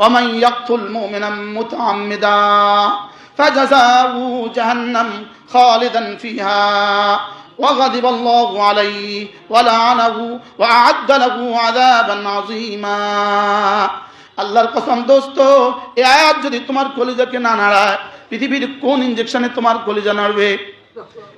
ومن يقتل مؤمنا متعمدا فجزاؤه جهنم خالدا فيها وغضب الله عليه ولعنه وأعد له عذابا عظيما আল্লাহর কসম দোস্ত এই আয়াত যদি তোমার কলিজাকে না নাড়ায় পৃথিবীর কোন ইঞ্জেকশনে তোমার কলিজা নাড়বে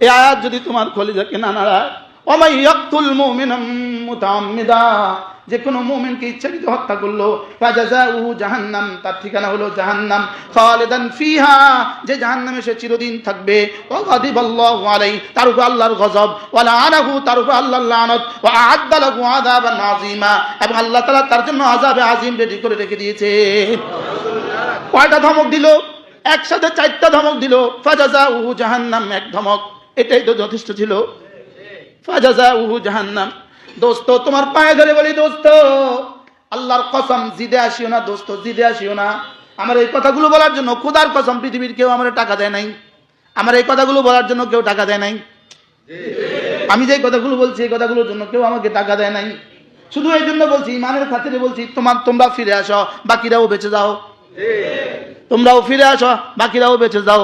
এই আয়াত যদি তোমার কলিজাকে না নাড়ায় যে কোনো মুমিনকে ইচ্ছাকৃত হত্যা করল। ফাজাজাউহু জাহান্নাম, তার ঠিকানা হলো জাহান্নাম। ফিহা, যে জাহান্নামে সে চিরদিন থাকবে। ওয়া তার উপর আল্লাহর গজব। ওয়া লাআনাহু তার উপর লানত। এবং আল্লাহ তাআলা তার জন্য আযাবে আযীম রেডি করে রেখে দিয়েছে। কয়টা ধমক দিল? একসাথে চারটা ধমক দিল। ফাজাজা উহু জাহান্নাম, এক ধমক। এটাই তো যথেষ্ট ছিল। তোমার পায়ে ধরে বলি, দোস্ত, আল্লাহর কসম, জিদে আসিও না, দোস্ত, জিদে আসিও না। আমার এই কথাগুলো বলার জন্য খুদার কসম, পৃথিবীর কেউ আমার টাকা দেয় নাই। আমার এই কথাগুলো বলার জন্য কেউ টাকা দেয় নাই। আমি যে কথাগুলো বলছি, এই কথাগুলোর জন্য কেউ আমাকে টাকা দেয় নাই। শুধু এই জন্য বলছি, ইমানের খাতিরে বলছি, তোমার, তোমরা ফিরে আসো, বাকিরাও বেঁচে যাও। তোমরাও ফিরে আসো, বাকিরাও বেঁচে যাও।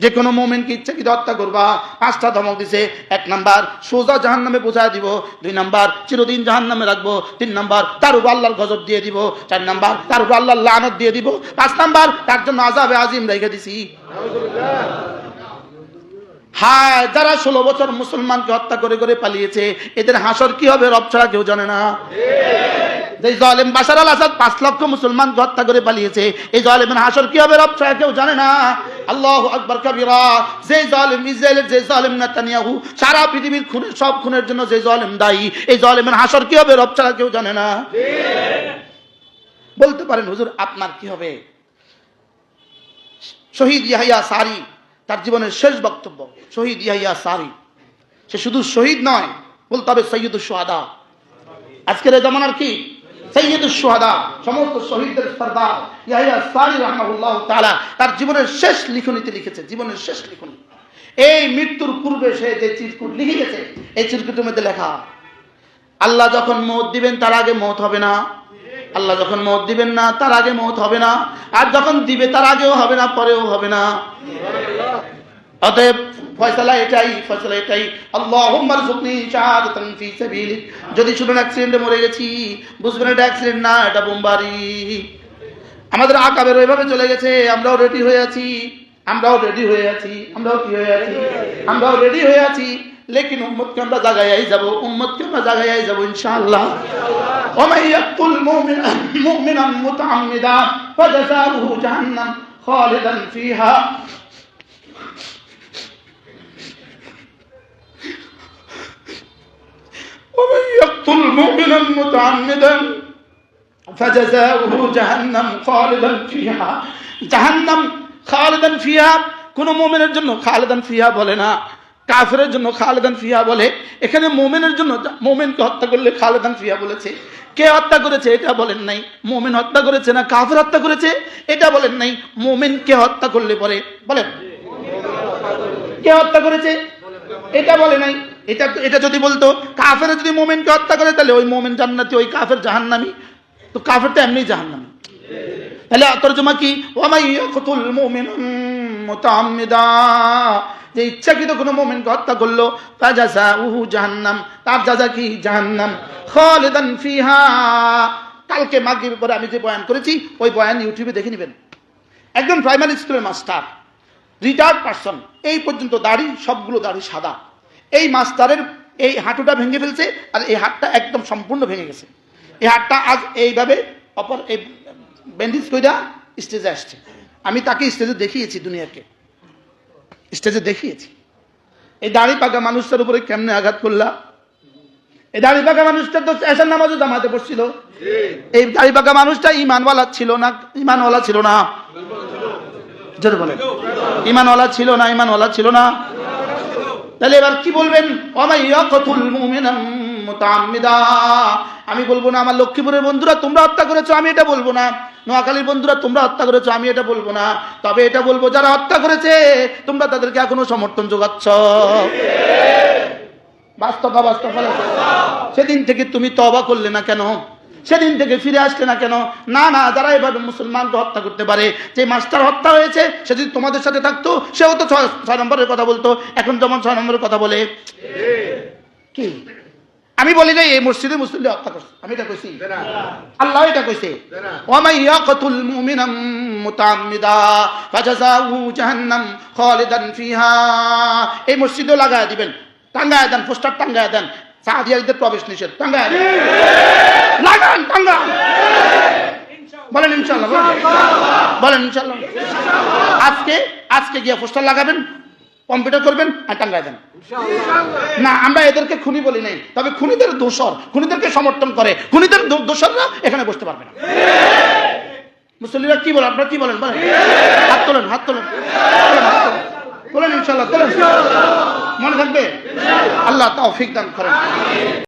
যে কোনো মোমেনকে ইচ্ছাকৃত হত্যা করবা। পাঁচটা ধমক দিছে। এক নাম্বার, সোজা জাহান নামে পৌঁছায় দিব। দুই নাম্বার, চিরদিন জাহান নামে রাখব। তিন নাম্বার, তার উপর আল্লাহর গজব দিয়ে দিব। চার নাম্বার, তার উপর আল্লাহর লানত দিয়ে দিব। পাঁচ নাম্বার, তার জন্য আজাবে আজিম রেখে দিছি। হায়, যারা ষোলো বছর মুসলমানকে হত্যা করে করে পালিয়েছে, এদের হাসর কি হবে রব ছাড়া কেউ জানে না। যে জলেম বাসার আল আসাদ পাঁচ লক্ষ মুসলমানকে হত্যা করে পালিয়েছে, এই জলেমের হাসর কি হবে রব ছাড়া কেউ জানে না। আল্লাহ আকবর কবিরা, যে জলেম ইসরায়েলের যে জলেম নেতানিয়াহু, সারা পৃথিবীর খুনের, সব খুনের জন্য যে জলেম দায়ী, এই জলেমের হাসর কি হবে? রব ছাড়া কেউ জানে না। বলতে পারেন, হুজুর, আপনার কি হবে? শহীদ ইয়াহিয়া সারি, তার জীবনের শেষ বক্তব্য, শহীদ ইয়াহিয়া সারি। সে শুধু শহীদ নয়, বলতে হবে সৈয়দুল সোহাদা আজকের এই জমানার কি? সমস্ত শহীদদের তার জীবনের শেষ লিখনিতে লিখেছে, জীবনের শেষ লিখনি এই মৃত্যুর পূর্বে সে যে চিরকুট লিখে গেছে, এই চিরকুটের মধ্যে লেখা, আল্লাহ যখন মত দিবেন তার আগে মত হবে না, আল্লাহ যখন মত দিবেন না তার আগে মত হবে না, আর যখন দিবে তার আগেও হবে না, পরেও হবে না। অতএব ফয়সালা এটাই ফয়সালা এটাই। আল্লাহুম্মার সুকনি শাহাদাতান ফি সাবিলিক। যদি শুনুন অ্যাক্সিডেন্টে মরে গেছি বুঝবেন এটা অ্যাক্সিডেন্ট না, এটা বোমবারি আমাদের আকাবের ওইভাবে চলে গেছে, আমরাও রেডি হয়ে আছি, আমরাও রেডি হয়ে আছি, আমরাও কি হয়ে আছি? আমরাও রেডি হয়ে আছি। লেকিন উম্মতকে আমরা জাগাইয়াই যাব, উম্মতকে আমরা জাগাইয়াই যাব, ইনশাআল্লাহ। ওমাই ইয়াকতুল মুমিনা, মুমিনান মুতাআম্মিদা ফাজাযাউহু জাহান্নাম খালিদান ফিহা। مؤمنا متعمدا فجزاؤه جهنم خالدا فيها জাহান্নাম খালেদান ফিহা কোন মোমেনের জন্য খালেদান ফিহা বলে না কাফেরের জন্য খালেদান ফিহা বলে এখানে মোমেনের জন্য মোমেনকে হত্যা করলে খালেদান ফিহা বলেছে কে হত্যা করেছে এটা বলেন নাই মোমেন হত্যা করেছে না কাফের হত্যা করেছে এটা বলেন নাই মোমেনকে হত্যা করলে পরে বলেন কে হত্যা করেছে এটা বলে নাই এটা এটা যদি বলতো, কাফের যদি মোমেনকে হত্যা করে, তাহলে ওই মোমেন জান্নাতি, ওই কাফের জাহান্নামি। তো কাফেরটা এমনি জাহান্নামি। তাহলে তর্জমা কি, ওয়ামাই ইয়াকতুল মুমিনান মুতাআম্মিদা যে ইচ্ছাকৃত কোনো মুমিনকে হত্যা করল ফাজাযাউহু জাহান্নাম তার যাজা কি জাহান্নাম। খালিদান ফিহা। কালকে মাগরিবের পরে আমি যে বয়ান করেছি, ওই বয়ান ইউটিউবে দেখে নেবেন। একজন প্রাইমারি স্কুলের মাস্টার, রিটায়ার্ড পারসন, এই পর্যন্ত দাড়ি সবগুলো দাড়ি সাদা। এই মাস্টারের এই হাঁটুটা ভেঙে ফেলছে আর এই হাতটা একদম সম্পূর্ণ ভেঙে গেছে। এই হাতটা আজ এইভাবে অপর এই ব্যান্ডেজ কইরা স্টেজে আসছে। আমি তাকে স্টেজে দেখিয়েছি দুনিয়াকে। স্টেজে দেখিয়েছি। এই দাড়ি পাকা মানুষটার উপরে কেমনে আঘাত করলা? এই দাড়ি পাকা মানুষটা তো এসার নামাজও জামাতে পড়ছিল। এই দাড়ি পাকা মানুষটা ইমানওয়ালা ছিল না, ইমানওয়ালা ছিল না। জোরে ইমানওয়ালা ছিল না, ইমানওয়ালা ছিল না। তাহলে এবার কি বলবেন? আমি বলব না, আমার লক্ষ্মীপুরের বন্ধুরা তোমরা হত্যা করেছ, আমি এটা বলব না। নোয়াখালীর বন্ধুরা তোমরা হত্যা করেছ, আমি এটা বলব না। তবে এটা বলব, যারা হত্যা করেছে, তোমরা তাদেরকে এখনও সমর্থন যোগাচ্ছ। বাস্তব বাস্তব সেদিন থেকে তুমি তবা করলে না কেন? সেদিন থেকে ফিরে আসলে না কেন? না না যারা এভাবে মুসলমানকে হত্যা করতে পারে যে মাস্টার হত্যা হয়েছে সে যদি তোমাদের সাথে থাকতো সেও তো ছয় নম্বরের কথা বলতো। এখন যেমন ছয় নম্বরের কথা বলে। কি? আমি বলি যে এই মসজিদে মুসলিমদের হত্যা করছে। আমি এটা কইছি। আল্লাহ এটা কইছে। ওয়ামাই ইয়াকতুল মুমিনাম মুতাআম্মিদা ফাজাযাহু জাহান্নাম খালিদান ফিহা। এই মসজিদে লাগায় দিবেন। টাঙ্গায় দেন পোস্টার টাঙ্গায় দেন। সাহাদিয়াদের প্রবেশ নিষেধ। টাঙ্গায় লাগান টাঙ্গান বলেন ইনশাল্লাহ বলেন। ইনশাআল্লাহ আজকে আজকে গিয়ে পোস্টার লাগাবেন কম্পিউটার করবেন আর টাঙ্গায় দেন। না আমরা এদেরকে খুনি বলি নাই। তবে খুনিদের দোষর খুনিদেরকে সমর্থন করে খুনিদের দো- দোসররা এখানে বসতে পারবে না। মুসলিমরা কি বলেন? আপনারা কি বলেন? বলেন। হাত তোলেন হাত তোলেন। তোলেন, হাত তোলেন। তোলেন ইনশাল্লাহ তোলেন। মনে থাকবে? আল্লাহ তাও দান করেন।